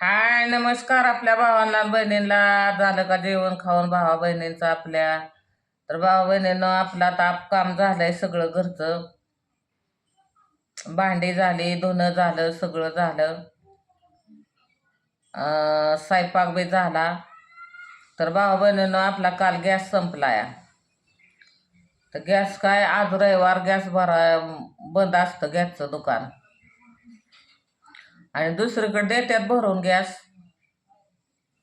हाय नमस्कार आपल्या भावांना बहिणींना. झालं का जेवण खाऊन भावा बहिणींचं आपल्या? तर भावा बहिणीनं आपलं आता आप काम झालंय सगळं घरचं. भांडी झाली धुणं झालं सगळं झालं. स्वयंपाक बी झाला. तर भावा बहिणीनं आपला काल गॅस संपलाय. तर गॅस काय? आज रविवार गॅस भरा बंद असतं गॅसचं दुकान. आणि दुसरीकडे देतात भरून गॅस.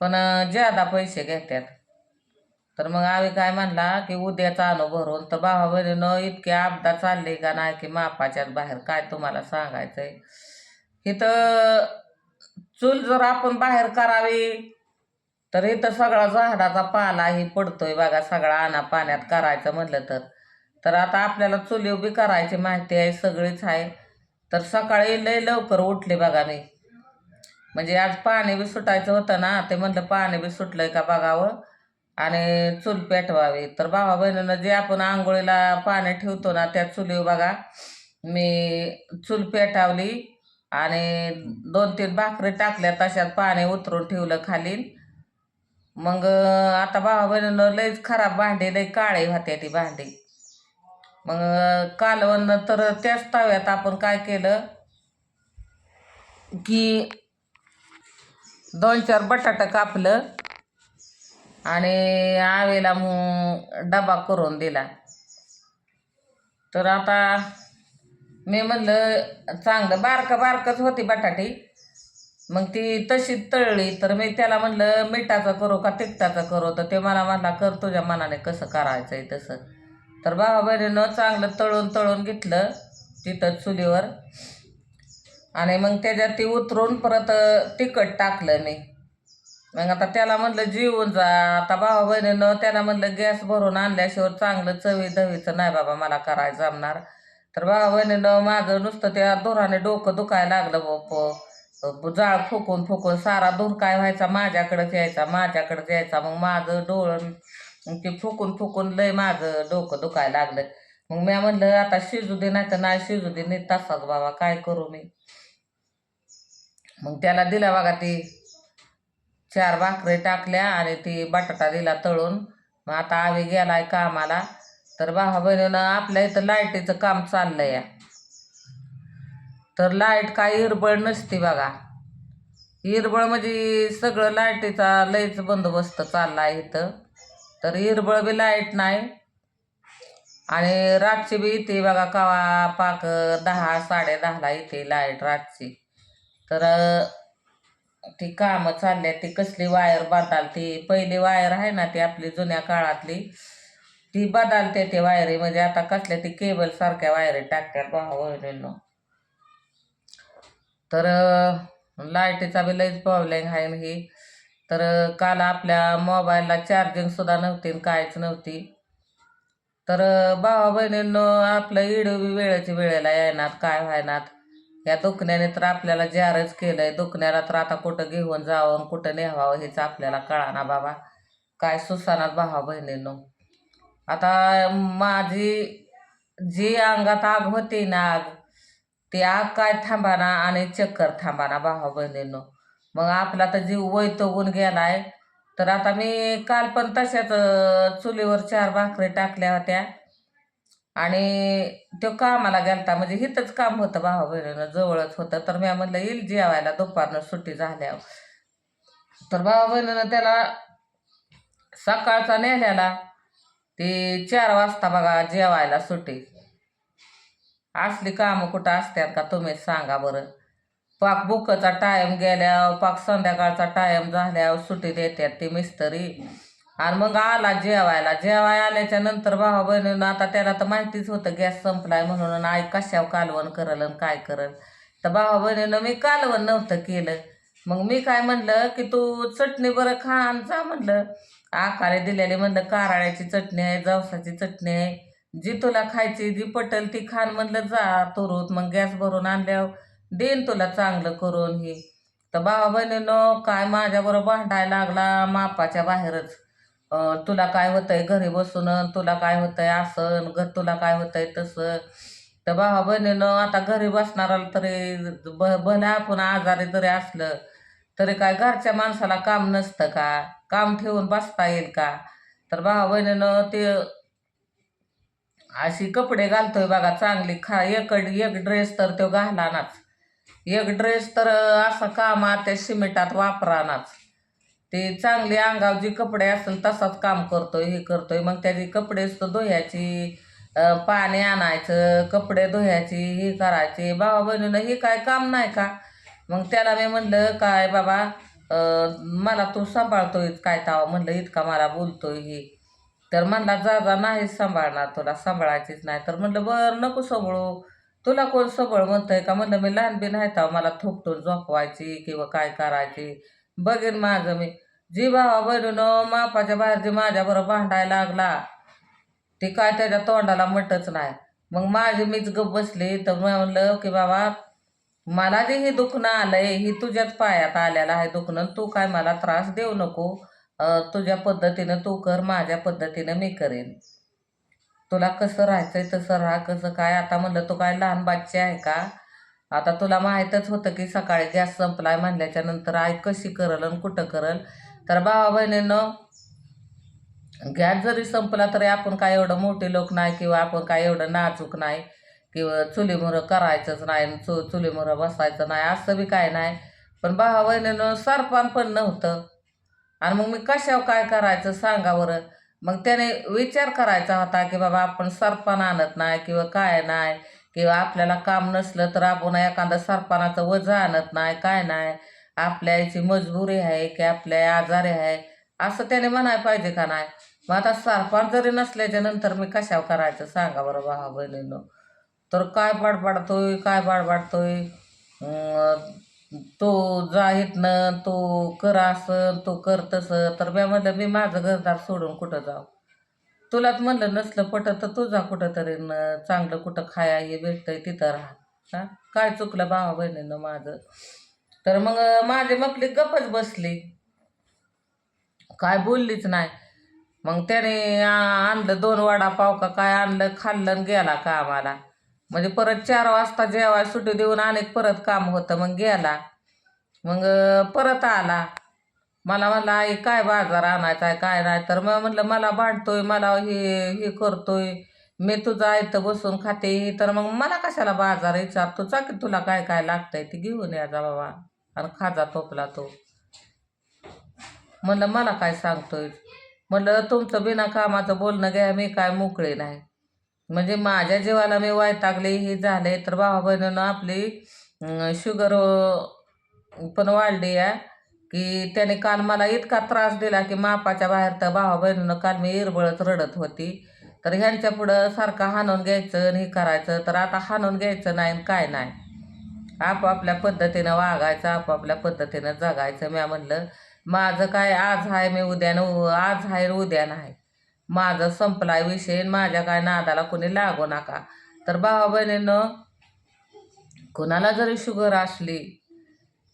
पण ज्यादा पैसे घेतात तर मग आम्ही काय म्हणला की उद्याचा आणू भरून. तर भावा बहिणीनं इतके अपदा चालले का नाही की मापाच्यात बाहेर काय तुम्हाला सांगायचंय? इथं चूल जर आपण बाहेर करावी तर इथं सगळा झाडाचा पालाही पडतोय बघा. सगळा आणा पाण्यात करायचं म्हटलं तर. तर आता आपल्याला चुली उभी करायची माहिती आहे सगळीच आहे. तर सकाळी लय लवकर उठले बघा मी. म्हणजे आज पाणी बी सुटायचं होतं ना ते म्हटलं पाणी बी सुटलंय का बघावं. आणि चूल पेटवावी. तर भावा बहिणीनं जे आपण आंघोळीला पाणी ठेवतो ना त्या चुलीवर बघा मी चूल पेटावली आणि दोन तीन भाकरी टाकल्या तशात पाणी उतरून ठेवलं खाली. मग आता भावा बहिणीनं लयच खराब भांडी लय काळे होत्या ती भांडी. मग कालवण तर त्याच तव्यात आपण काय केलं? की दोन चार बटाटा कापलं आणि आवेला मग डबा करून दिला. तर आता मी म्हणलं चांगलं बारकं बारकंच होती बटाटी. मग ती तशीच तळली तर मी त्याला म्हणलं मिठाचं करू का तिखटाचं करू? तर ते मला म्हणला कर तुझ्या मनाने कसं करायचं आहे तसं. तर भावा बहिणीनं चांगलं तळून तळून घेतलं तिथं चुलीवर. आणि मग त्याच्यात ती उतरून परत तिखट टाकलं मी. मग आता त्याला म्हणलं जीवन जा. आता भावा बहिणीनं त्याला म्हणलं गॅस भरून आणल्याशिवाय चांगलं चवी दवीचं नाही बाबा मला करायचं जमणार. तर भावा बहिणीनं माझं नुसतं त्या धुराने डोकं दुखायला लागलं ब- प- जाळ फुकून फुकून सारा धूर काय व्हायचा? माझ्याकडंच यायचा माझ्याकडंच यायचा. मग माझं डोळं मग ते फुकून फुकून लय माझं डोकं दुखायला लागलं. मग मी म्हणलं आता शिजू दे नाही तर नाही शिजू दे. नाही तसाच बाबा काय करू मी? मग त्याला दिला बघा ती चार भाकरी टाकल्या आणि ती बटाटा दिला तळून. मग आता आवी गेलाय कामाला. तर भावा बहिणीनं आपल्या इथं लाईटीचं काम चाललंय. या तर लाइट काय इरबळ नसते बघा. इरबळ म्हणजे सगळं लाईटीचा लयच बंदोबस्त चालला इथं. तर हिरबळ बी लाइट नाही. आणि रातची बी येते बघा कवा पाक दहा साडे दहाला येते लाइट रातची. तर ती कामं चालले ती कसली वायर बदलती? पहिली वायर आहे ना ती आपली जुन्या काळातली. ती बदलते ते वायरी म्हणजे आता कसल्या ती केबल सारख्या वायरी टाकतात भावा तर लाईटीचा बी लईच प्रॉब्लेम आहे ही. तर काल आपल्या मोबाईलला चार्जिंग सुद्धा नव्हती आणि नव्हती. तर भावा बहिणींनं आपलं इडं वेळेच्या वेळेची वेळेला येणार काय व्हायनात या दुखण्याने तर आपल्याला जारच केलंय. दुखण्याला तर आता कुठं घेऊन जावं आणि कुठं न्यावावं हेच आपल्याला कळाना बाबा. काय सुसानात भावा बहिणींनो? आता माझी जी अंगात आग होती ना आग ती आग काय थांबाना आणि चक्कर थांबाना भावा बहिणींनो? मग आपला तर जीव वैतगून गेलाय. तर आता मी काल पण तशाच चुलीवर चार भाकरी टाकल्या होत्या. आणि तो कामाला गेलता म्हणजे हिथंच काम होतं भावा बहिणीनं जवळच होतं. तर मी म्हणलं येईल जेवायला दुपारनं सुट्टी झाल्यावर. तर भावा बहिणीनं त्याला सकाळचा नेल्याला ते चार वाजता बघा जेवायला सुट्टी. असली कामं कुठं असतात का तुम्हीच सांगा बरं. पाक बुकचा टाइम गेल्यावर पाक संध्याकाळचा टायम झाल्यावर सुट्टी देतात ती मिस्त्री. आणि मग आला जेवायला. जेवाय आल्याच्यानंतर भावा बहिणीनं आता त्याला तर माहितीच होतं गॅस संपलाय म्हणून आणि आई कशावर कालवण करल आणि काय करल. तर भावा बहिणीनं मी कालवण नव्हतं केलं. मग मी काय म्हणलं की तू चटणी बरं खा आणि जा म्हणलं. आकारे दिलेली म्हणलं कारळ्याची चटणी आहे जवसाची चटणी आहे. जी तुला खायची जी पटल ती खान म्हणलं जा तुरूत मग गॅस भरून आणल्यावर देईन तुला चांगलं करून हे. तर भावा बहिणीनं काय माझ्याबरोबर भांडायला लागला मापाच्या बाहेरच. तुला काय होतंय घरी बसून तुला काय होतंय असं अन घ तुला काय होतंय तसं. तर भावा बहिणीनं आता घरी बसणाराला तरी ब भलं आपण आजारी जरी असलं तरी काय घरच्या माणसाला काम नसतं का? काम ठेवून बसता येईल का? तर भावा बहिणीनं ते अशी कपडे घालतोय बघा चांगली. खा एक एक ड्रेस तर तो घालानाच. एक ड्रेस तर असा कामा त्या सिमेंटात वापरानाच. ते चांगली अंगावर जी कपडे असेल तसाच काम करतोय हे करतोय. मग त्याची कपडे सुद्धा धुयाची पाणी आणायचं कपडे धुयाची हे करायची. भावा बहिणीनं हे काय काम नाही का? मग त्याला मी म्हणलं काय बाबा मला तू सांभाळतोय काय तावा? म्हणलं इतका मला बोलतोय हे. तर म्हणला जा नाही सांभाळणार तुला सांभाळायचीच नाही. तर म्हणलं बरं नको सांभाळू. तुला कोण सबळ म्हणतंय का? म्हणलं मी लहान बी नाही तर मला थोपटून झोपवायची किंवा काय करायची. बघेन माझं मी. जी भावा बहिणीनं मापाच्या बाहेर जी माझ्याबरोबर भांडायला लागला ते काय त्याच्या तोंडाला मटच नाही. मग माझी मीच गप बसली तर म्हणलं की बाबा मला जे हे दुखणं आलंय हे तुझ्याच पायात आलेलं आहे दुखणं तू काय मला त्रास देऊ नको. तुझ्या पद्धतीनं तू कर माझ्या पद्धतीनं मी करेन. तुला कसं राहायचंय तसं राहा कसं काय? आता म्हणलं तू काय लहान बच्चे आहे का? आता तुला माहीतच होतं की सकाळी गॅस संपलाय म्हणल्याच्या नंतर आई कशी करल आणि कुठं करल? तर भावा बहिणीनं गॅस जरी संपला तरी आपण काय एवढं मोठे लोक नाही किंवा आपण काय एवढं नाजूक नाही किंवा चुलीमुरं करायचंच नाही आणि चु चुलीमुरं बसायचं नाही असं बी काय नाही. पण भावा बहिणीनं सरपान पण नव्हतं. आणि मग मी कशावर काय करायचं सांगा बरं? मग त्याने विचार करायचा होता की बाबा आपण सरपण आणत नाही किंवा काय नाही किंवा आपल्याला काम नसलं तर आपण एखादं सरपणाचं वजन आणत नाही काय नाही. आपल्या याची मजबुरी आहे की आपल्या आजारी आहे असं त्याने म्हणायला पाहिजे का नाही? मग आता सरपण जरी नसल्याच्या नंतर मी कशावर करायचं सांगा बरं भावा बहिणीनं. तर काय बाडबाडतोय काय बाडबाडतोय? तो जा इथनं तो कर असं तो कर तसं तर मी म्हणलं मी माझं घरदार सोडून कुठं जाऊ? तुलाच म्हणलं नसलं पटत तर तुझा कुठंतरी कुठं तरी न चांगलं कुठं खाया हे भेटतंय तिथं राहा. हा? काय चुकलं भावा बहिणीनं माझं? तर मग माझी मपली गपच बसली. काय बोललीच नाही. मग त्याने आणलं दोन वडापाव का काय आणलं खाल्लं आणि गेला आम्हाला म्हणजे परत चार वाजता जेवाय सुट्टी देऊन अनेक परत काम होतं मग गेला. मग परत आला. मला म्हणला आई काय बाजार आणायचा आहे काय नाही? तर मग म्हटलं मला भांडतोय मला हे हे करतोय. मी तुझं आयतं बसून खाते. तर मग मला कशाला बाजार विचारतो? चा की तुला काय काय लागतंय ते घेऊन या जा बाबा. आणि खाजा तोपला तो. म्हणलं मला काय सांगतोय म्हणलं तुमचं बिना कामाचं बोलणं घ्या मी काय मोकळे नाही. म्हणजे माझ्या जीवाला मी वैतागले हे झाले तर भावा बहिणीनं आपली शुगर पण वाढली आहे. की त्याने काल मला इतका त्रास दिला की मापाच्या बाहेर तर भावा बहिणीनं काल मी इरबळच रडत होती. तर ह्यांच्या पुढं सारखं हाणून घ्यायचं आणि हे करायचं. तर आता हाणून घ्यायचं नाही आणि काय नाही. आपापल्या पद्धतीनं वागायचं आपापल्या पद्धतीनं जगायचं. मी म्हणलं माझं काय आज आहे मी उद्या न आज आहे उद्या नाही. माझं संपलाय विषय माझ्या काय नादाला कोणी लागू नका. तर भावा बहिणीनं कोणाला जरी शुगर असली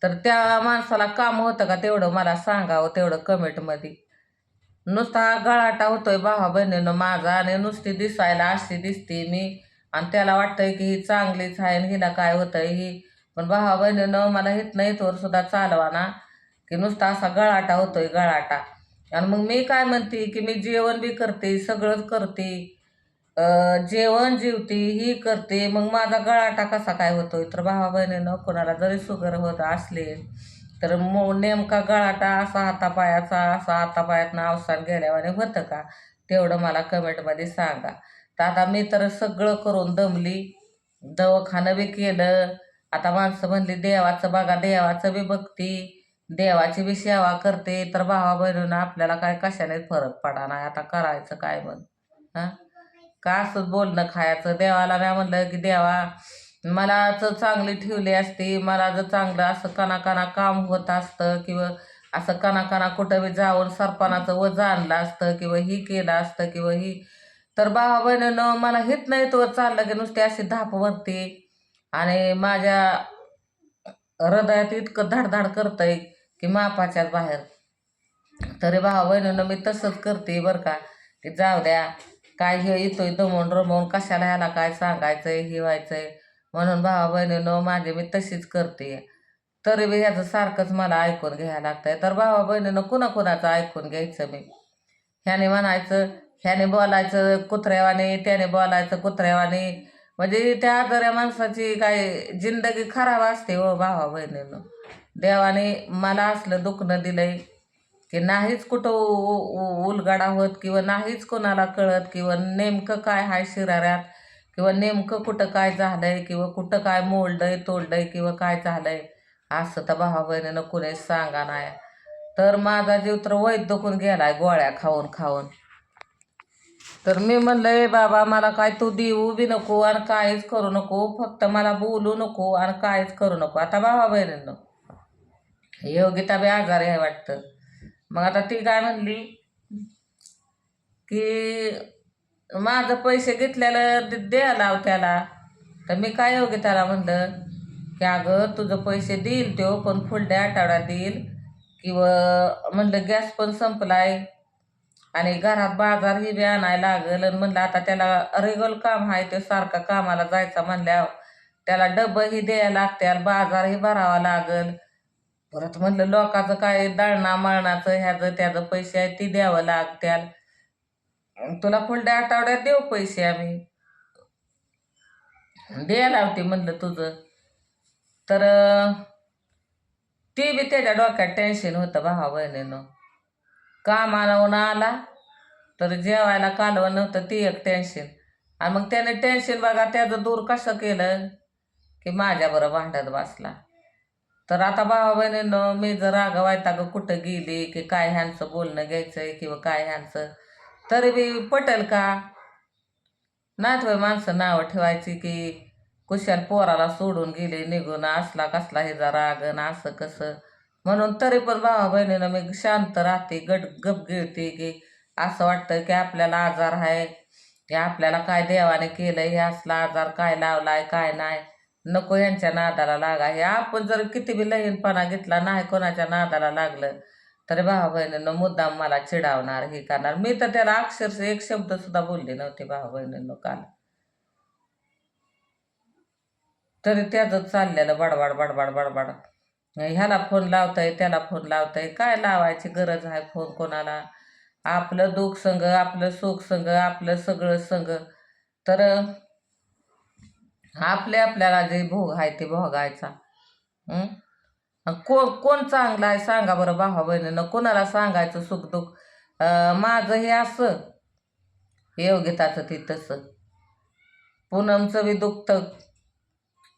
तर त्या माणसाला काम होतं का तेवढं मला सांगावं तेवढं कमेंटमध्ये. नुसता गळाटा होतोय भावा बहिणीनं माझा आणि नुसती दिसायला अशी दिसते मी. आणि त्याला वाटतंय की ही चांगलीच आहे आणि हिला काय होतंय ही. पण भावा बहिणीनं मला हिथनं इथवर सुद्धा चालवा ना की नुसता असा गळाटा होतोय गळाटा. आणि मग मी काय म्हणते की मी जेवण बी करते सगळंच करते. जेवण जेवते ही करते. मग माझा गळाटा कसा काय होतो तर भावा बहिणीनं कोणाला जरी शुगर होत असले तर मो नेमका गळाटा असा हातापायाचा असा हातापायातनं अवसान गेल्यावाने होतं का? तेवढं मला कमेंटमध्ये सांगा. तर आता मी तर सगळं करून दमली. दवाखानं बी केलं. आता माणसं म्हणली देवाचं बघा देवाचं बी बघती. देवाची बी सेवा करते तर भावा बहिणीनं आपल्याला काय कशाने फरक पडा नाही. आता करायचं काय मग? हां? का असं बोलणं खायचं? देवाला मी म्हणलं की देवा मला जर चांगली ठेवली असती मला जर चांगलं असं कणाकणा काम होत असतं किंवा असं कणाकणा कुठं बी जाऊन सरपणाचं व जाणलं असतं किंवा ही केलं असतं किंवा ही तर भावा बहिणीनं मला हित नाही तो चाललं की नुसती अशी धाप भरते आणि माझ्या हृदयात इतकं धडधड करतंय. की मापाच्याच बाहेर. तरी भावा बहिणीनं मी तसंच करते बरं का. की जाऊ द्या काय हे येतोय दमून रमवून कशाला ह्याला काय सांगायचंय हे व्हायचंय. म्हणून भावा बहिणीनं माझी मी तशीच करते. तरी बी ह्याचं सारखंच मला ऐकून घ्यायला लागतंय. तर भावा बहिणीनं कुणा कुणाचं ऐकून घ्यायचं मी ह्याने म्हणायचं ह्याने बोलायचं कुत्र्यावाने त्याने बोलायचं कुत्र्यावाने. म्हणजे त्या आजाऱ्या माणसाची काय जिंदगी खराब असते हो भावा बहिणीनं देवाने मला असलं दुखणं दिलंय की नाहीच कुठं उ- उ- उलगडा होत किंवा नाहीच कोणाला कळत किंवा नेमकं काय हाय शिराऱ्यात किंवा नेमकं कुठं काय झालंय किंवा कुठं काय मोडलंय तोडलंय किंवा काय झालंय असं तर भावा बहिणीनं कुणीच सांगा नाही. तर माझा जीव तर वैद दुखून गेलाय गोळ्या खाऊन खाऊन. तर मी म्हणलं "ए बाबा मला काय तू देऊ बी नको आणि काहीच करू नको. फक्त मला बोलू नको आणि काहीच करू नको. आता भावा बहिणींना योगिता बी आजारी आहे वाटतं. मग आता ती काय म्हणली? की माझं पैसे घेतल्याला द्या लाव त्याला. तर मी काय योगिताला म्हणलं? की अगं तुझं पैसे देईल तो पण पुढल्या आठवड्यात देईल. किंवा म्हणलं गॅस पण संपलाय. आणि घरात बाजार ही बी आणायला लागल. आणि म्हणलं आता त्याला रेगल काम आहे ते सारखं कामाला जायचं म्हणल्यावर त्याला डबं ही द्यायला लागते बाजार ही भरावा लागल. परत म्हणलं लोकांचं काय दळणा मळणाचं ह्याचं त्याचं पैसे आहे ती द्यावं लागत्याल. तुला पुढल्या आठवड्यात देऊ पैसे आम्ही. द्यायला होती म्हणलं तुझं. तर ती बी त्याच्या डोक्यात टेन्शन होतं भावा बहिणीनं. कामाला आला तर जेवायला कालवं नव्हतं ती एक टेन्शन आणि मग त्याने टेन्शन बघा त्याचं दूर कसं केलं की माझ्याबरोबर भांडत बसला. तर आता भावा बहिणीनं मी जर रागवायता ग कुठं गेली की काय ह्यांचं बोलणं घ्यायचंय किंवा काय ह्यांचं. तरी बी पटेल का? नातवय माणसं नावं ठेवायची की कुशाल पोराला सोडून गेले निघून असला कसला हे जरा रागन असं कसं. म्हणून तरी पण भावा बहिणीनं मी शांत राहते गट गप गिळते की असं वाटतं की आपल्याला आजार आहे की आपल्याला काय देवाने केलं हे असला आजार काय लावलाय काय नाही. नको यांच्या नादाला लागा. हे आपण जर किती बी लहीनपणा घेतला नाही कोणाच्या नादाला लागलं तरी भावा बहिणीनं मुद्दाम मला चिडावणार हे करणार. मी तर त्याला अक्षरशः एक शब्द सुद्धा बोलले नव्हते भावा बहिणीनं काल. तरी त्याच चाललेलं बडबड बडबड बडबड. ह्याला फोन लावताय त्याला फोन लावताय. काय लावायची गरज आहे फोन कोणाला? आपलं दुःख संग आपलं सुख संग आपलं सगळं संग. तर आपले आपल्याला जे भोग आहे ते भोगायचा. को कोण चांगला आहे सांगा बरं भावा बहिणीनं. कोणाला सांगायचं सुख दुःख? माझं हे असं. योगिताचं ती तसं. पूनमचं बी दुखतं.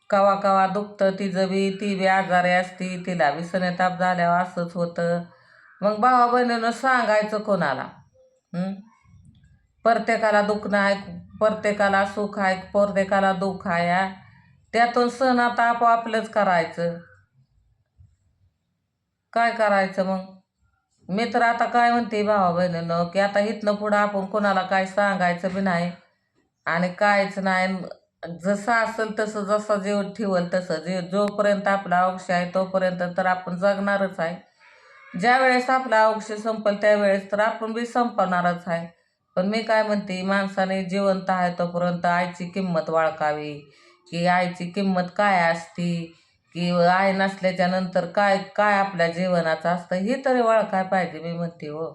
कवा कवा दुखतं. तिचं बी ती बी आजारी असती. तिला बी सनेताप झाल्यावर असंच होतं. मग भावा बहिणीनं सांगायचं कोणाला? प्रत्येकाला दुखणं आहे प्रत्येकाला सुख आहे प्रत्येकाला दुःख आहे त्यातून सण आता आपोआपलंच करायचं. काय करायचं मग? मी तर आता काय म्हणते भावा बहिणीनं की आता इथनं पुढं आपण कोणाला काय सांगायचं बी नाही आणि कायच नाही. जसं असेल तसं जसं जीव ठेवल तसं जे जोपर्यंत आपला आयुष्य आहे तोपर्यंत तर आपण जगणारच आहे. ज्या वेळेस औक्ष संपल त्यावेळेस तर आपण बी संपवणारच आहे. पण मी काय म्हणते माणसाने जिवंत आहे तोपर्यंत आईची किंमत वाळकावी की आईची किंमत काय असती? की आई नसल्याच्या नंतर काय काय आपल्या जीवनाचं असतं? हे तरी वळखाय पाहिजे मी म्हणते हो.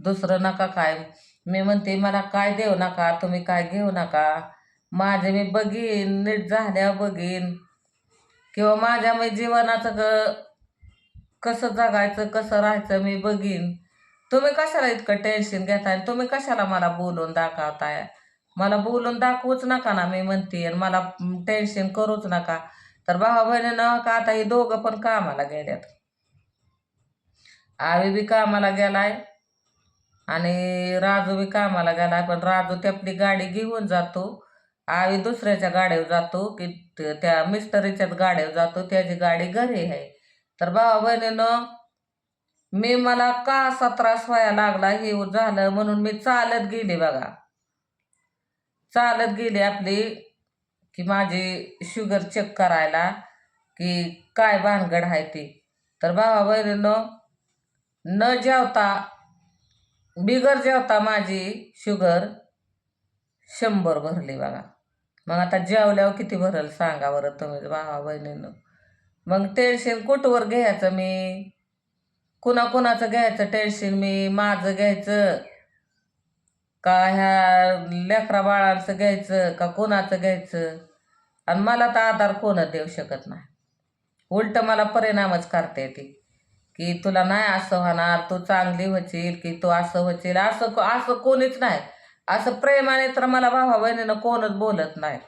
दुसरं नका काय. मी म्हणते मला काय देऊ नका? तुम्ही काय घेऊ नका? माझे मी बघीन नीट झाल्या बघीन. किंवा माझ्या मी जीवनाचं ग कसं जगायचं कसं राहायचं मी बघीन. तुम्ही कशाला इतकं टेन्शन घेताय? आणि तुम्ही कशाला मला बोलून दाखवताय? मला बोलून दाखवूच नका ना मी म्हणते आणि मला टेन्शन करूच नका. तर भावा बहिणीनं का आता हे दोघं पण कामाला गेल्यात? आवी बी कामाला गेलाय आणि राजू बी कामाला गेलाय पण राजू त्यापली आपली गाडी घेऊन जातो. आवी दुसऱ्याच्या गाडीवर जातो की त्या मिस्टरीच्याच गाडीवर जातो त्याची गाडी घरी आहे. तर भावा बहिणीनं मी मला का असा त्रास व्हायला लागला? हे झालं म्हणून मी चालत गेले बघा. चालत गेली आपली की माझी शुगर चेक करायला की काय भानगड आहे ती. तर भावा बहिणीनं न जेवता बिगर जेवता माझी शुगर शंभर भरली बघा. मग आता जेवल्यावर किती भरल सांगा बरं तुम्ही भावा बहिणीनं मग टेन्शन कुठवर घ्यायचं मी? कुणा कुणाचं घ्यायचं टेन्शन मी माझं घ्यायचं. का ह्या लेकरा बाळांचं घ्यायचं? का कोणाचं घ्यायचं? आणि मला तर आधार कोणच देऊ शकत नाही. उलट मला परिणामच करते ती. की तुला नाही असं होणार तू चांगली होशील की तू असं होशील असं असं कोणीच नाही. असं प्रेमाने तर मला भावा बहिणीनं कोणच बोलत नाही.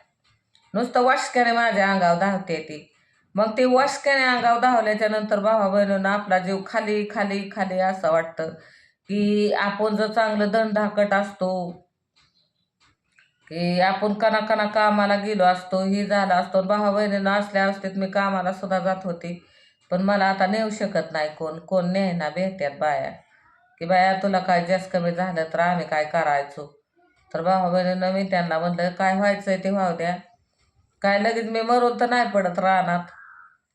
नुसतं वाशक्याने माझ्या अंगावर धावते ती. मग ते वाशकेने अंगावर धावल्याच्या नंतर भावा बहिणीनं आपला जीव खाली खाली खाली असं वाटतं की आपण जर चांगलं दणधाकट असतो की आपण कना कना कामाला गेलो असतो ही झाला असतो भावा बहिणीनं असल्या अवस्थेत मी कामाला सुद्धा जात होती. पण मला आता नेऊ शकत नाही कोण कोण नेहना भेट्यात बाया. की बाया तुला काय जास्त कमी झालं तर आम्ही काय करायचो? तर भावा बहिणीनं मी त्यांना म्हणलं काय व्हायचंय ते व्हाव द्या. काय लगेच मी मरून तर नाही पडत राहणार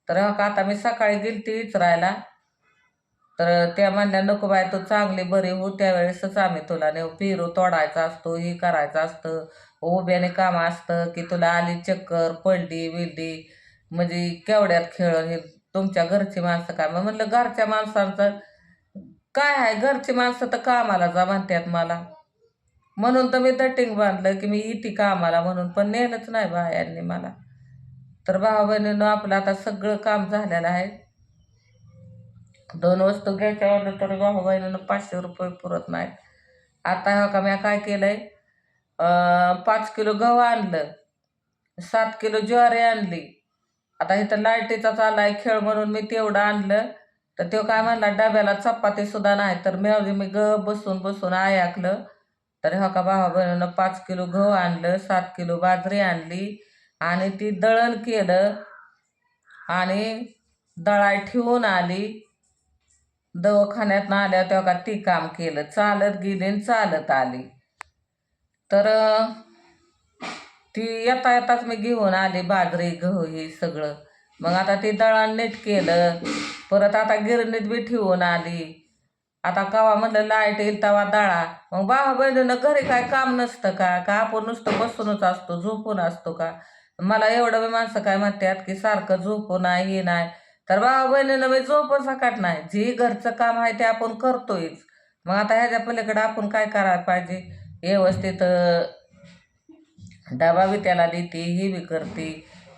तर का आता मी सकाळी गेली ती विचारायला. तर त्या म्हणल्या नको बाय तू चांगली बरी हो त्यावेळेसच आम्ही तुला नेऊ. पेरू तोडायचा असतो हे करायचं असतं. उभ्याने काम असतं की तुला आली चक्कर पडली बिलडी म्हणजे केवढ्यात खेळ हे तुमच्या घरची माणसं काय मग म्हणलं घरच्या माणसांचं काय आहे? घरची माणसं तर कामाला जा म्हणतात मला. म्हणून तर मी दटिंग बांधलं की मी इटी कामाला म्हणून पण नेलंच नाही बायांनी मला. तर भावा बहिणीनं आपलं आता सगळं काम झालेलं आहे. दोन वस्तू घ्यायच्या म्हणलं तर भाऊ बहिणीनं पाचशे रुपये पुरत नाहीत. आता हा का मी काय केलंय? आहे पाच किलो गहू आणलं. सात किलो ज्वारी आणली. आता इथं लाईटीचा चाललाय खेळ म्हणून मी तेवढं आणलं. तर तो काय म्हणला डब्याला चपाती सुद्धा नाही तर मी मी ग बसून बसून ऐकलं तर हा का भावा बहिणीनं पाच किलो गहू आणलं सात किलो बाजरी आणली. आणि ती दळण केलं आणि दळाय ठेवून आली. दवाखान्यात आल्या तेव्हा का ती काम केलं. चालत गेली आणि चालत आली. तर ती येता येताच मी घेऊन आली बाजरी गहू हे सगळं. मग आता ती दळण नीट केलं. परत आता गिरणीत बी ठेवून आली. आता कवा म्हणलं लाइट येईल तेव्हा दळा. मग बाबा बहिणीनं घरी काय काम नसतं का? का आपण नुसतं बसूनच असतो झोपून असतो का? मला एवढं बी माणसं काय म्हणतात की सारखं झोपू नाही हे नाही. तर बाबा बहिणीनं मी झोपच सकाट नाही. जे घरचं काम आहे ते आपण करतोयच. मग आता ह्याच्या पलीकडे आपण काय करायला पाहिजे? व्यवस्थित डबा बी त्याला देते हे बी करते.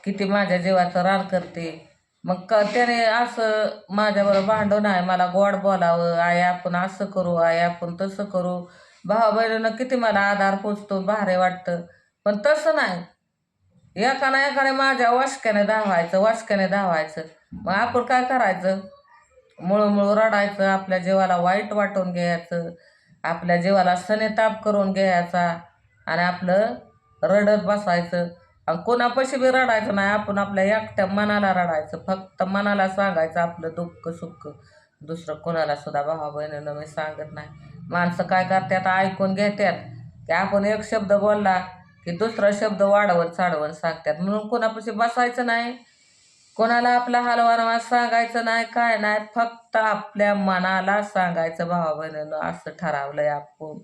किती माझ्या जीवाचं रान करते. मग क त्याने असं माझ्याबरोबर भांडण आहे मला गोड बोलावं आई आपण असं करू आई आपण तसं करू. भावा बहिणीनं किती मला आधार पोचतो भारे वाटतं. पण तसं नाही. एकाने एकाने माझ्या वाशक्याने धावायचं वाशक्याने धावायचं. मग आपण काय करायचं? मुळूमुळू रडायचं आपल्या जीवाला वाईट वाटून घ्यायचं आपल्या जीवाला सनेताप करून घ्यायचा आणि आपलं रडत बसायचं. आणि कोणापाशी बी रडायचं नाही आपण आपल्या एकट्या मनाला रडायचं. फक्त मनाला सांगायचं आपलं दुःख सुख. दुसरं कोणाला सुद्धा भावा बहिणीनं मी सांगत नाही. माणसं काय करतात ऐकून घेतात. की आपण एक शब्द बोलला की दुसरा शब्द वाढवत चाढवून सांगतात. म्हणून कोणापाशी बसायचं नाही कोणाला आपला हलवानवा सांगायचं नाही काय नाही फक्त आपल्या मनाला सांगायचं भावा बहिणीनं असं ठरवलंय आपण.